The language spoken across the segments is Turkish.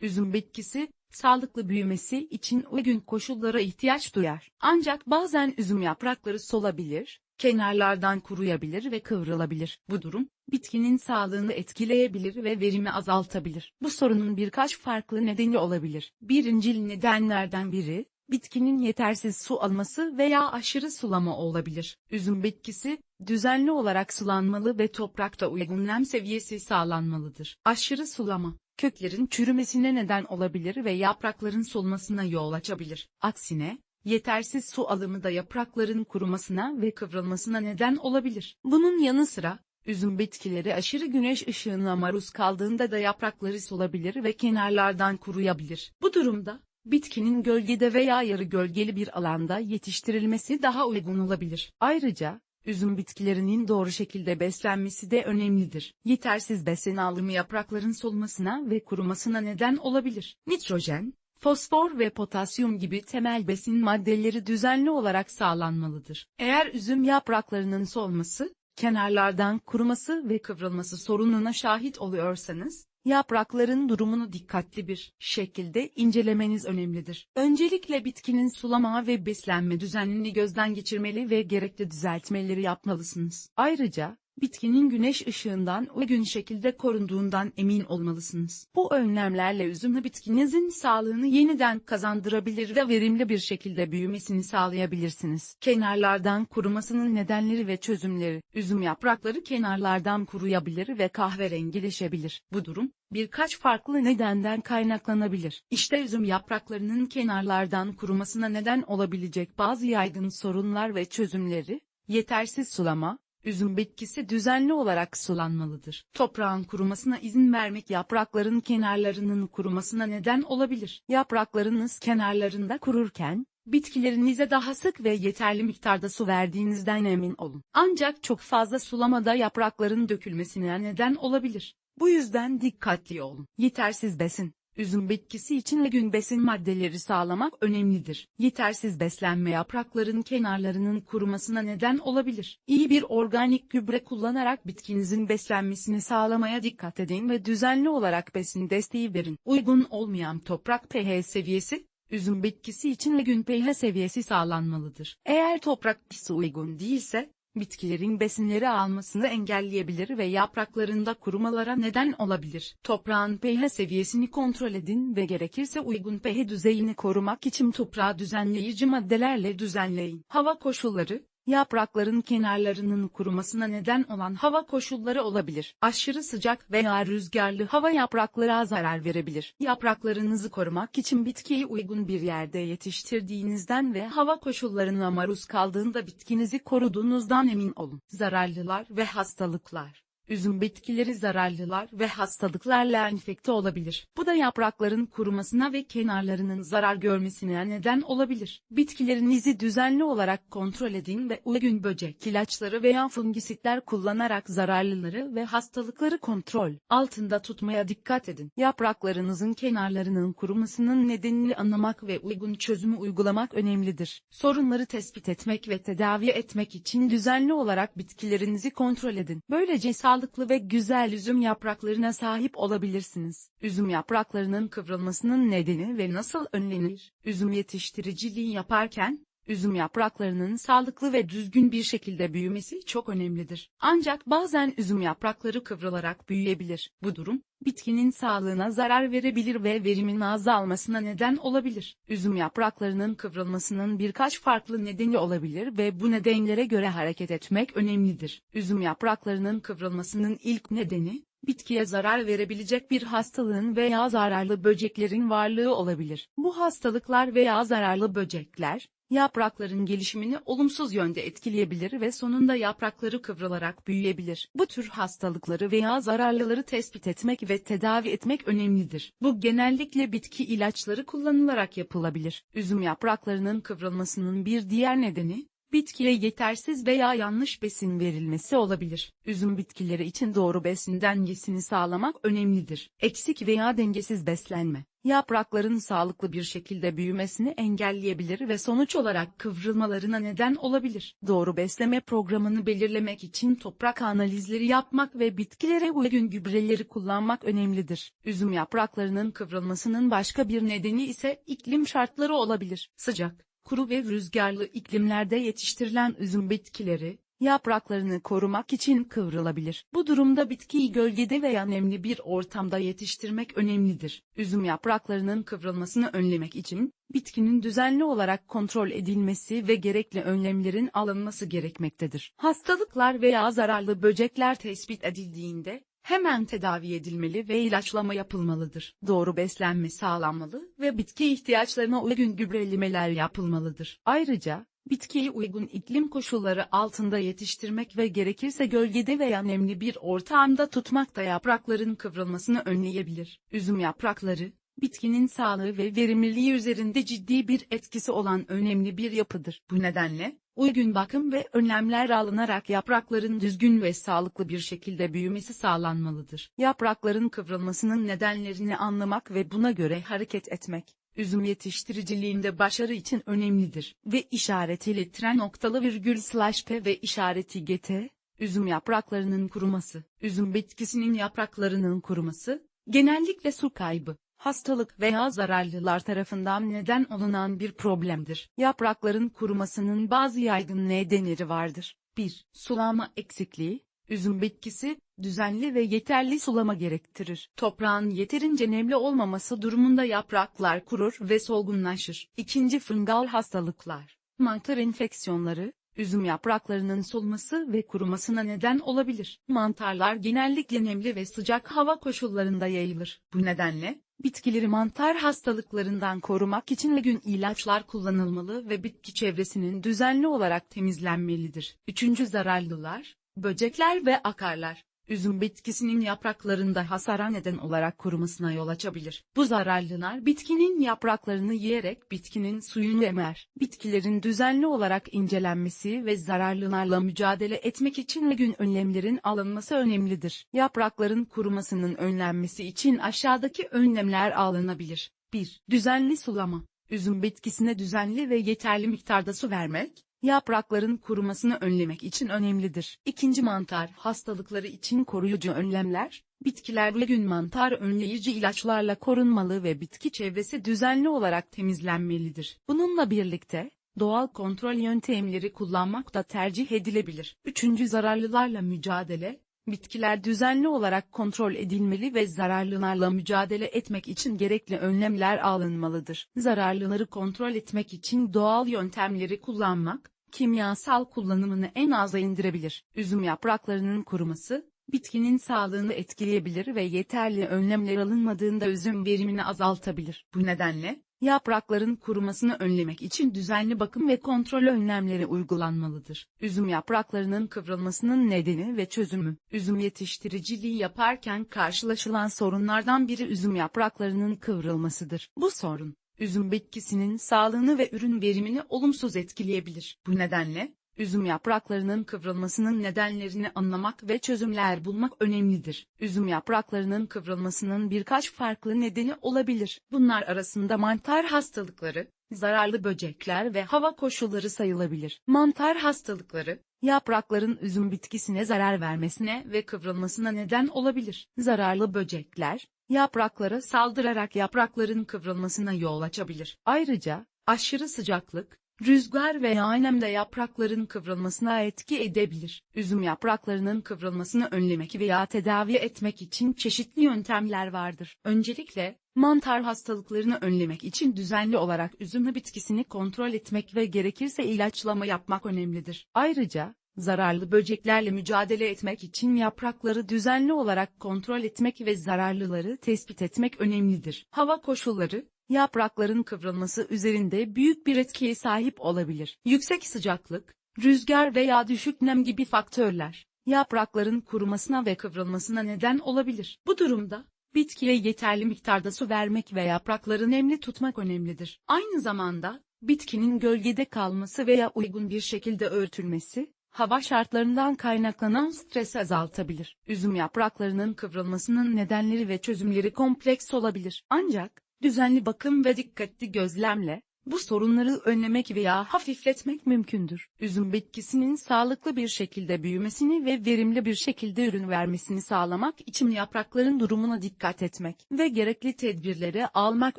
Üzüm bitkisi, sağlıklı büyümesi için uygun koşullara ihtiyaç duyar. Ancak bazen üzüm yaprakları solabilir, kenarlardan kuruyabilir ve kıvrılabilir. Bu durum, bitkinin sağlığını etkileyebilir ve verimi azaltabilir. Bu sorunun birkaç farklı nedeni olabilir. Birincil nedenlerden biri, bitkinin yetersiz su alması veya aşırı sulama olabilir. Üzüm bitkisi, düzenli olarak sulanmalı ve toprakta uygun nem seviyesi sağlanmalıdır. Aşırı sulama, köklerin çürümesine neden olabilir ve yaprakların solmasına yol açabilir. Aksine, yetersiz su alımı da yaprakların kurumasına ve kıvrılmasına neden olabilir. Bunun yanı sıra, üzüm bitkileri aşırı güneş ışığına maruz kaldığında da yaprakları solabilir ve kenarlardan kuruyabilir. Bu durumda, bitkinin gölgede veya yarı gölgeli bir alanda yetiştirilmesi daha uygun olabilir. Ayrıca, üzüm bitkilerinin doğru şekilde beslenmesi de önemlidir. Yetersiz besin alımı yaprakların solmasına ve kurumasına neden olabilir. Nitrojen, fosfor ve potasyum gibi temel besin maddeleri düzenli olarak sağlanmalıdır. Eğer üzüm yapraklarının solması, kenarlardan kuruması ve kıvrılması sorununa şahit oluyorsanız, yaprakların durumunu dikkatli bir şekilde incelemeniz önemlidir. Öncelikle bitkinin sulama ve beslenme düzenini gözden geçirmeli ve gerekli düzeltmeleri yapmalısınız. Ayrıca, bitkinin güneş ışığından uygun şekilde korunduğundan emin olmalısınız. Bu önlemlerle üzümlü bitkinizin sağlığını yeniden kazandırabilir ve verimli bir şekilde büyümesini sağlayabilirsiniz. Kenarlardan kurumasının nedenleri ve çözümleri. Üzüm yaprakları kenarlardan kuruyabilir ve kahverengileşebilir. Bu durum, birkaç farklı nedenden kaynaklanabilir. İşte üzüm yapraklarının kenarlardan kurumasına neden olabilecek bazı yaygın sorunlar ve çözümleri, yetersiz sulama, Üzüm bitkisi düzenli olarak sulanmalıdır. Toprağın kurumasına izin vermek yaprakların kenarlarının kurumasına neden olabilir. Yapraklarınız kenarlarında kururken, bitkilerinize daha sık ve yeterli miktarda su verdiğinizden emin olun. Ancak çok fazla sulamada yaprakların dökülmesine neden olabilir. Bu yüzden dikkatli olun. Yetersiz besin Üzüm bitkisi için gün besin maddeleri sağlamak önemlidir. Yetersiz beslenme yaprakların kenarlarının kurumasına neden olabilir. İyi bir organik gübre kullanarak bitkinizin beslenmesini sağlamaya dikkat edin ve düzenli olarak besin desteği verin. Uygun olmayan toprak pH seviyesi, üzüm bitkisi için gün pH seviyesi sağlanmalıdır. Eğer toprak pH'i uygun değilse, bitkilerin besinleri almasını engelleyebilir ve yapraklarında kurumalara neden olabilir. Toprağın pH seviyesini kontrol edin ve gerekirse uygun pH düzeyini korumak için toprağı düzenleyici maddelerle düzenleyin. Hava koşulları, yaprakların kenarlarının kurumasına neden olan hava koşulları olabilir. Aşırı sıcak veya rüzgarlı hava yapraklara zarar verebilir. Yapraklarınızı korumak için bitkiyi uygun bir yerde yetiştirdiğinizden ve hava koşullarına maruz kaldığında bitkinizi koruduğunuzdan emin olun. Zararlılar ve hastalıklar Üzüm bitkileri zararlılar ve hastalıklarla enfekte olabilir. Bu da yaprakların kurumasına ve kenarlarının zarar görmesine neden olabilir. Bitkilerinizi düzenli olarak kontrol edin ve uygun böcek ilaçları veya fungisitler kullanarak zararlıları ve hastalıkları kontrol altında tutmaya dikkat edin. Yapraklarınızın kenarlarının kurumasının nedenini anlamak ve uygun çözümü uygulamak önemlidir. Sorunları tespit etmek ve tedavi etmek için düzenli olarak bitkilerinizi kontrol edin. Böylece sağlıklı sağlıklı ve güzel üzüm yapraklarına sahip olabilirsiniz. Üzüm yapraklarının kıvrılmasının nedeni ve nasıl önlenir? Üzüm yetiştiriciliği yaparken, üzüm yapraklarının sağlıklı ve düzgün bir şekilde büyümesi çok önemlidir. Ancak bazen üzüm yaprakları kıvrılarak büyüyebilir. Bu durum, bitkinin sağlığına zarar verebilir ve verimin azalmasına neden olabilir. Üzüm yapraklarının kıvrılmasının birkaç farklı nedeni olabilir ve bu nedenlere göre hareket etmek önemlidir. Üzüm yapraklarının kıvrılmasının ilk nedeni, bitkiye zarar verebilecek bir hastalığın veya zararlı böceklerin varlığı olabilir. Bu hastalıklar veya zararlı böcekler, yaprakların gelişimini olumsuz yönde etkileyebilir ve sonunda yaprakları kıvrılarak büyüyebilir. Bu tür hastalıkları veya zararlıları tespit etmek ve tedavi etmek önemlidir. Bu genellikle bitki ilaçları kullanılarak yapılabilir. Üzüm yapraklarının kıvrılmasının bir diğer nedeni, bitkiye yetersiz veya yanlış besin verilmesi olabilir. Üzüm bitkileri için doğru besin dengesini sağlamak önemlidir. Eksik veya dengesiz beslenme, yaprakların sağlıklı bir şekilde büyümesini engelleyebilir ve sonuç olarak kıvrılmalarına neden olabilir. Doğru besleme programını belirlemek için toprak analizleri yapmak ve bitkilere uygun gübreleri kullanmak önemlidir. Üzüm yapraklarının kıvrılmasının başka bir nedeni ise iklim şartları olabilir. Sıcak, kuru ve rüzgarlı iklimlerde yetiştirilen üzüm bitkileri, yapraklarını korumak için kıvrılabilir. Bu durumda bitkiyi gölgede veya nemli bir ortamda yetiştirmek önemlidir. Üzüm yapraklarının kıvrılmasını önlemek için, bitkinin düzenli olarak kontrol edilmesi ve gerekli önlemlerin alınması gerekmektedir. Hastalıklar veya zararlı böcekler tespit edildiğinde, hemen tedavi edilmeli ve ilaçlama yapılmalıdır. Doğru beslenme sağlanmalı ve bitki ihtiyaçlarına uygun gübrelemeler yapılmalıdır. Ayrıca, bitkiyi uygun iklim koşulları altında yetiştirmek ve gerekirse gölgede veya nemli bir ortamda tutmak da yaprakların kıvrılmasını önleyebilir. Üzüm yaprakları, bitkinin sağlığı ve verimliliği üzerinde ciddi bir etkisi olan önemli bir yapıdır. Bu nedenle, uygun bakım ve önlemler alınarak yaprakların düzgün ve sağlıklı bir şekilde büyümesi sağlanmalıdır. Yaprakların kıvrılmasının nedenlerini anlamak ve buna göre hareket etmek, üzüm yetiştiriciliğinde başarı için önemlidir. Ve işareti litre noktalı virgül slash p ve işareti gt, üzüm yapraklarının kuruması, üzüm bitkisinin yapraklarının kuruması, genellikle su kaybı, hastalık veya zararlılar tarafından neden olunan bir problemdir. Yaprakların kurumasının bazı yaygın nedenleri vardır. 1. Sulama eksikliği, üzüm bitkisi, düzenli ve yeterli sulama gerektirir. Toprağın yeterince nemli olmaması durumunda yapraklar kurur ve solgunlaşır. 2. Fıngal hastalıklar, mantar enfeksiyonları, üzüm yapraklarının solması ve kurumasına neden olabilir. Mantarlar genellikle nemli ve sıcak hava koşullarında yayılır. Bu nedenle, bitkileri mantar hastalıklarından korumak için gün ilaçlar kullanılmalı ve bitki çevresinin düzenli olarak temizlenmelidir. Üçüncü zararlılar, böcekler ve akarlar üzüm bitkisinin yapraklarında hasara neden olarak kurumasına yol açabilir. Bu zararlılar bitkinin yapraklarını yiyerek bitkinin suyunu emer. Bitkilerin düzenli olarak incelenmesi ve zararlılarla mücadele etmek için gün önlemlerin alınması önemlidir. Yaprakların kurumasının önlenmesi için aşağıdaki önlemler alınabilir. 1. Düzenli sulama. Üzüm bitkisine düzenli ve yeterli miktarda su vermek, yaprakların kurumasını önlemek için önemlidir. İkinci mantar hastalıkları için koruyucu önlemler, bitkiler gün mantar önleyici ilaçlarla korunmalı ve bitki çevresi düzenli olarak temizlenmelidir. Bununla birlikte, doğal kontrol yöntemleri kullanmak da tercih edilebilir. Üçüncü zararlılarla mücadele, Bitkiler düzenli olarak kontrol edilmeli ve zararlılarla mücadele etmek için gerekli önlemler alınmalıdır. Zararlıları kontrol etmek için doğal yöntemleri kullanmak, kimyasal kullanımını en aza indirebilir. Üzüm yapraklarının kuruması, bitkinin sağlığını etkileyebilir ve yeterli önlemler alınmadığında üzüm verimini azaltabilir. Bu nedenle, Yaprakların kurumasını önlemek için düzenli bakım ve kontrol önlemleri uygulanmalıdır. Üzüm yapraklarının kıvrılmasının nedeni ve çözümü. Üzüm yetiştiriciliği yaparken karşılaşılan sorunlardan biri üzüm yapraklarının kıvrılmasıdır. Bu sorun, üzüm bitkisinin sağlığını ve ürün verimini olumsuz etkileyebilir. Bu nedenle, Üzüm yapraklarının kıvrılmasının nedenlerini anlamak ve çözümler bulmak önemlidir. Üzüm yapraklarının kıvrılmasının birkaç farklı nedeni olabilir. Bunlar arasında mantar hastalıkları, zararlı böcekler ve hava koşulları sayılabilir. Mantar hastalıkları, yaprakların üzüm bitkisine zarar vermesine ve kıvrılmasına neden olabilir. Zararlı böcekler, yapraklara saldırarak yaprakların kıvrılmasına yol açabilir. Ayrıca, aşırı sıcaklık, Rüzgar veya nemde yaprakların kıvrılmasına etki edebilir. Üzüm yapraklarının kıvrılmasını önlemek veya tedavi etmek için çeşitli yöntemler vardır. Öncelikle, mantar hastalıklarını önlemek için düzenli olarak üzüm bitkisini kontrol etmek ve gerekirse ilaçlama yapmak önemlidir. Ayrıca, zararlı böceklerle mücadele etmek için yaprakları düzenli olarak kontrol etmek ve zararlıları tespit etmek önemlidir. Hava koşulları, yaprakların kıvrılması üzerinde büyük bir etkiye sahip olabilir. Yüksek sıcaklık, rüzgar veya düşük nem gibi faktörler, yaprakların kurumasına ve kıvrılmasına neden olabilir. Bu durumda, bitkiye yeterli miktarda su vermek ve yaprakları nemli tutmak önemlidir. Aynı zamanda, bitkinin gölgede kalması veya uygun bir şekilde örtülmesi, hava şartlarından kaynaklanan stresi azaltabilir. Üzüm yapraklarının kıvrılmasının nedenleri ve çözümleri kompleks olabilir. Ancak, düzenli bakım ve dikkatli gözlemle, bu sorunları önlemek veya hafifletmek mümkündür. Üzüm bitkisinin sağlıklı bir şekilde büyümesini ve verimli bir şekilde ürün vermesini sağlamak için yaprakların durumuna dikkat etmek ve gerekli tedbirleri almak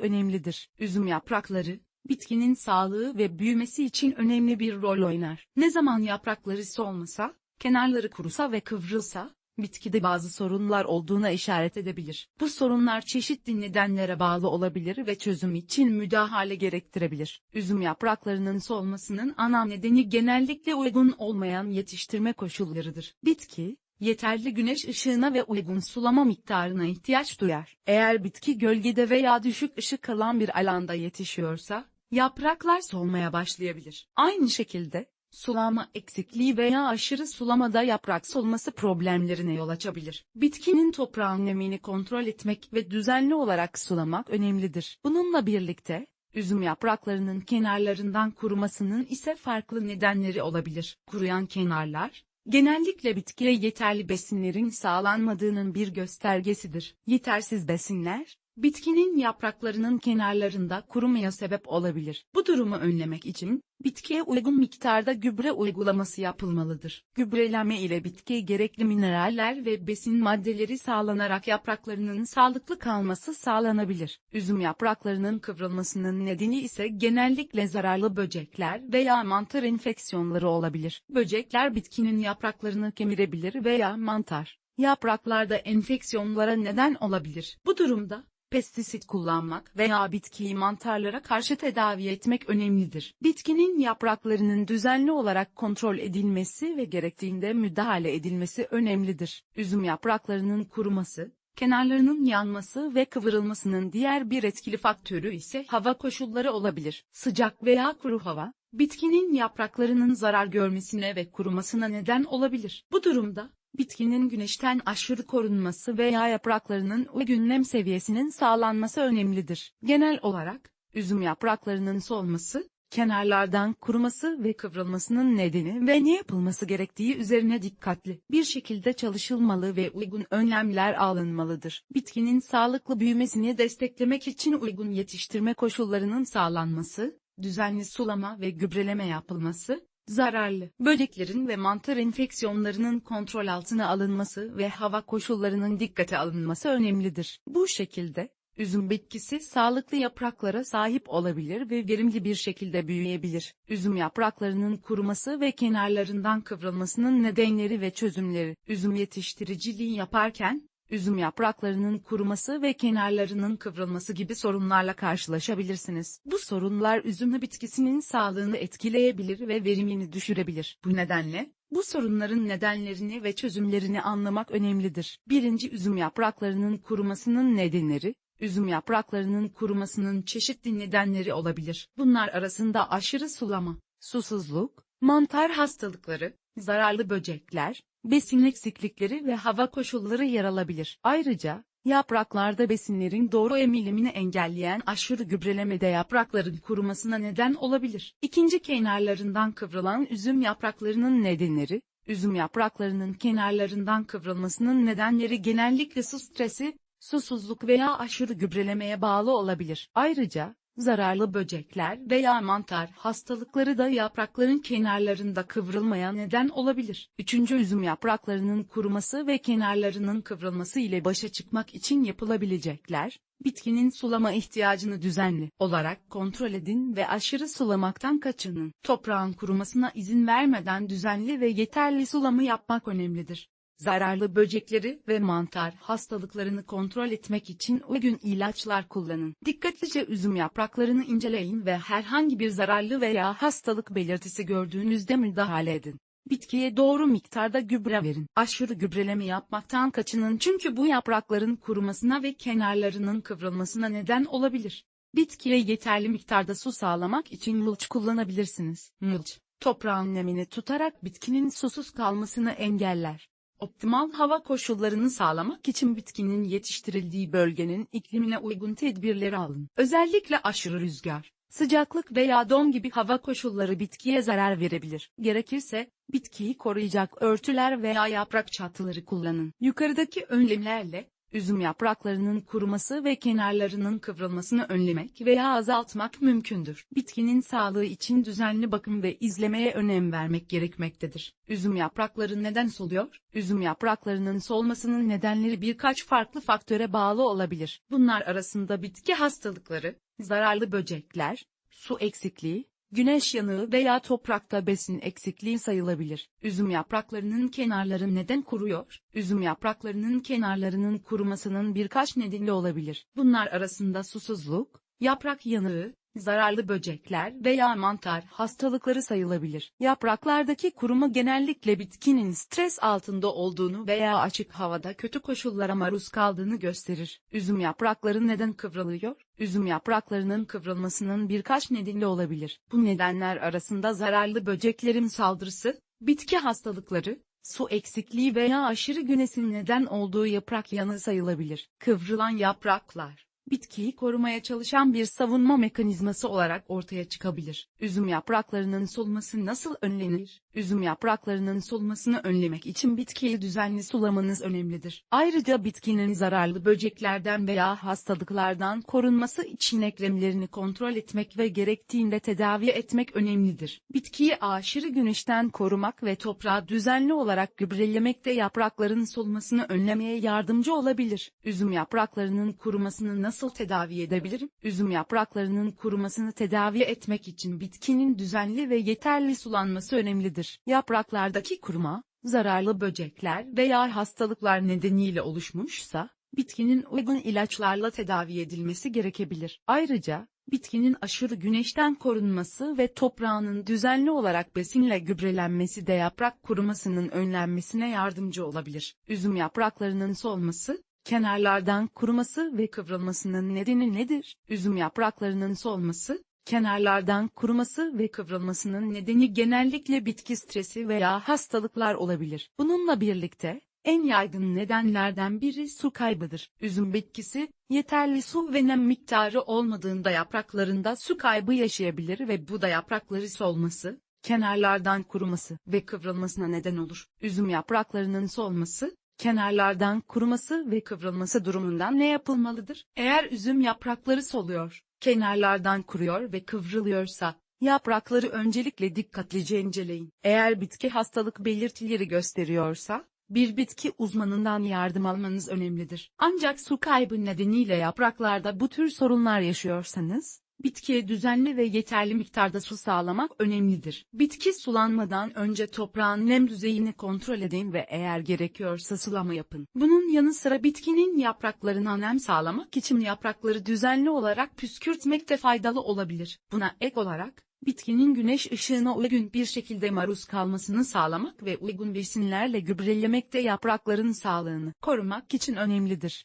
önemlidir. Üzüm yaprakları, bitkinin sağlığı ve büyümesi için önemli bir rol oynar. Ne zaman yaprakları solmasa, kenarları kurusa ve kıvrılsa, bitkide bazı sorunlar olduğuna işaret edebilir. Bu sorunlar çeşitli nedenlere bağlı olabilir ve çözüm için müdahale gerektirebilir. Üzüm yapraklarının solmasının ana nedeni genellikle uygun olmayan yetiştirme koşullarıdır. Bitki, yeterli güneş ışığına ve uygun sulama miktarına ihtiyaç duyar. Eğer bitki gölgede veya düşük ışık alan bir alanda yetişiyorsa, yapraklar solmaya başlayabilir. Aynı şekilde, sulama eksikliği veya aşırı sulamada yaprak solması problemlerine yol açabilir. Bitkinin toprağın nemini kontrol etmek ve düzenli olarak sulamak önemlidir. Bununla birlikte, üzüm yapraklarının kenarlarından kurumasının ise farklı nedenleri olabilir. Kuruyan kenarlar, genellikle bitkiye yeterli besinlerin sağlanmadığının bir göstergesidir. Yetersiz besinler, bitkinin yapraklarının kenarlarında kurumaya sebep olabilir. Bu durumu önlemek için, bitkiye uygun miktarda gübre uygulaması yapılmalıdır. Gübreleme ile bitkiye gerekli mineraller ve besin maddeleri sağlanarak yapraklarının sağlıklı kalması sağlanabilir. Üzüm yapraklarının kıvrılmasının nedeni ise genellikle zararlı böcekler veya mantar enfeksiyonları olabilir. Böcekler bitkinin yapraklarını kemirebilir veya mantar, yapraklarda enfeksiyonlara neden olabilir. Bu durumda, pestisit kullanmak veya bitkiyi mantarlara karşı tedavi etmek önemlidir. Bitkinin yapraklarının düzenli olarak kontrol edilmesi ve gerektiğinde müdahale edilmesi önemlidir. Üzüm yapraklarının kuruması, kenarlarının yanması ve kıvrılmasının diğer bir etkili faktörü ise hava koşulları olabilir. Sıcak veya kuru hava, bitkinin yapraklarının zarar görmesine ve kurumasına neden olabilir. Bu durumda, bitkinin güneşten aşırı korunması veya yapraklarının uygun nem seviyesinin sağlanması önemlidir. Genel olarak, üzüm yapraklarının solması, kenarlardan kuruması ve kıvrılmasının nedeni ve ne yapılması gerektiği üzerine dikkatli bir şekilde çalışılmalı ve uygun önlemler alınmalıdır. Bitkinin sağlıklı büyümesini desteklemek için uygun yetiştirme koşullarının sağlanması, düzenli sulama ve gübreleme yapılması, zararlı böceklerin ve mantar enfeksiyonlarının kontrol altına alınması ve hava koşullarının dikkate alınması önemlidir. Bu şekilde, üzüm bitkisi sağlıklı yapraklara sahip olabilir ve verimli bir şekilde büyüyebilir. Üzüm yapraklarının kuruması ve kenarlarından kıvrılmasının nedenleri ve çözümleri. Üzüm yetiştiriciliği yaparken, üzüm yapraklarının kuruması ve kenarlarının kıvrılması gibi sorunlarla karşılaşabilirsiniz. Bu sorunlar üzüm bitkisinin sağlığını etkileyebilir ve verimini düşürebilir. Bu nedenle, bu sorunların nedenlerini ve çözümlerini anlamak önemlidir. Birinci üzüm yapraklarının kurumasının nedenleri, üzüm yapraklarının kurumasının çeşitli nedenleri olabilir. Bunlar arasında aşırı sulama, susuzluk, mantar hastalıkları, zararlı böcekler, besin eksiklikleri ve hava koşulları yer alabilir. Ayrıca, yapraklarda besinlerin doğru emilimini engelleyen aşırı gübreleme de yaprakların kurumasına neden olabilir. İkinci kenarlarından kıvrılan üzüm yapraklarının nedenleri, üzüm yapraklarının kenarlarından kıvrılmasının nedenleri genellikle su stresi, susuzluk veya aşırı gübrelemeye bağlı olabilir. Ayrıca, zararlı böcekler veya mantar hastalıkları da yaprakların kenarlarında kıvrılmaya neden olabilir. Üçüncü üzüm yapraklarının kuruması ve kenarlarının kıvrılması ile başa çıkmak için yapılabilecekler, bitkinin sulama ihtiyacını düzenli olarak kontrol edin ve aşırı sulamaktan kaçının. Toprağın kurumasına izin vermeden düzenli ve yeterli sulama yapmak önemlidir zararlı böcekleri ve mantar hastalıklarını kontrol etmek için uygun ilaçlar kullanın. Dikkatlice üzüm yapraklarını inceleyin ve herhangi bir zararlı veya hastalık belirtisi gördüğünüzde müdahale edin. Bitkiye doğru miktarda gübre verin. Aşırı gübreleme yapmaktan kaçının çünkü bu yaprakların kurumasına ve kenarlarının kıvrılmasına neden olabilir. Bitkiye yeterli miktarda su sağlamak için mulç kullanabilirsiniz. Mulç, toprağın nemini tutarak bitkinin susuz kalmasını engeller. Optimal hava koşullarını sağlamak için bitkinin yetiştirildiği bölgenin iklimine uygun tedbirleri alın. Özellikle aşırı rüzgar, Sıcaklık veya don gibi hava koşulları bitkiye zarar verebilir. Gerekirse, bitkiyi koruyacak örtüler veya yaprak çatıları kullanın. Yukarıdaki önlemlerle, üzüm yapraklarının kuruması ve kenarlarının kıvrılmasını önlemek veya azaltmak mümkündür. Bitkinin sağlığı için düzenli bakım ve izlemeye önem vermek gerekmektedir. Üzüm yaprakları neden soluyor? Üzüm yapraklarının solmasının nedenleri birkaç farklı faktöre bağlı olabilir. Bunlar arasında bitki hastalıkları, zararlı böcekler, su eksikliği, güneş yanığı veya toprakta besin eksikliği sayılabilir. Üzüm yapraklarının kenarları neden kuruyor? Üzüm yapraklarının kenarlarının kurumasının birkaç nedeni olabilir. Bunlar arasında susuzluk, yaprak yanığı, zararlı böcekler veya mantar hastalıkları sayılabilir. Yapraklardaki kuruma genellikle bitkinin stres altında olduğunu veya açık havada kötü koşullara maruz kaldığını gösterir. Üzüm yaprakları neden kıvrılıyor? Üzüm yapraklarının kıvrılmasının birkaç nedeni olabilir. Bu nedenler arasında zararlı böceklerin saldırısı, bitki hastalıkları, su eksikliği veya aşırı güneşin neden olduğu yaprak yanığı sayılabilir. Kıvrılan yapraklar bitkiyi korumaya çalışan bir savunma mekanizması olarak ortaya çıkabilir. Üzüm yapraklarının solması nasıl önlenir? Üzüm yapraklarının solmasını önlemek için bitkiyi düzenli sulamanız önemlidir. Ayrıca bitkinin zararlı böceklerden veya hastalıklardan korunması için eklemlerini kontrol etmek ve gerektiğinde tedavi etmek önemlidir. Bitkiyi aşırı güneşten korumak ve toprağı düzenli olarak gübrelemek de yaprakların solmasını önlemeye yardımcı olabilir. Üzüm yapraklarının kurumasını nasıl tedavi edebilirim? Üzüm yapraklarının kurumasını tedavi etmek için bitkinin düzenli ve yeterli sulanması önemlidir. Yapraklardaki kuruma, zararlı böcekler veya hastalıklar nedeniyle oluşmuşsa, bitkinin uygun ilaçlarla tedavi edilmesi gerekebilir. Ayrıca, bitkinin aşırı güneşten korunması ve toprağının düzenli olarak besinle gübrelenmesi de yaprak kurumasının önlenmesine yardımcı olabilir. Üzüm yapraklarının solması, kenarlardan kuruması ve kıvrılmasının nedeni nedir? Üzüm yapraklarının solması, kenarlardan kuruması ve kıvrılmasının nedeni genellikle bitki stresi veya hastalıklar olabilir. Bununla birlikte, en yaygın nedenlerden biri su kaybıdır. Üzüm bitkisi, yeterli su ve nem miktarı olmadığında yapraklarında su kaybı yaşayabilir ve bu da yaprakları solması, kenarlardan kuruması ve kıvrılmasına neden olur. Üzüm yapraklarının solması, kenarlardan kuruması ve kıvrılması durumundan ne yapılmalıdır? Eğer üzüm yaprakları soluyor, kenarlardan kuruyor ve kıvrılıyorsa, yaprakları öncelikle dikkatlice inceleyin. Eğer bitki hastalık belirtileri gösteriyorsa, bir bitki uzmanından yardım almanız önemlidir. Ancak su kaybı nedeniyle yapraklarda bu tür sorunlar yaşıyorsanız, bitkiye düzenli ve yeterli miktarda su sağlamak önemlidir. Bitki sulanmadan önce toprağın nem düzeyini kontrol edin ve eğer gerekiyorsa sulama yapın. Bunun yanı sıra bitkinin yapraklarına nem sağlamak için yaprakları düzenli olarak püskürtmek de faydalı olabilir. Buna ek olarak, bitkinin güneş ışığına uygun bir şekilde maruz kalmasını sağlamak ve uygun besinlerle gübrelemek de yaprakların sağlığını korumak için önemlidir.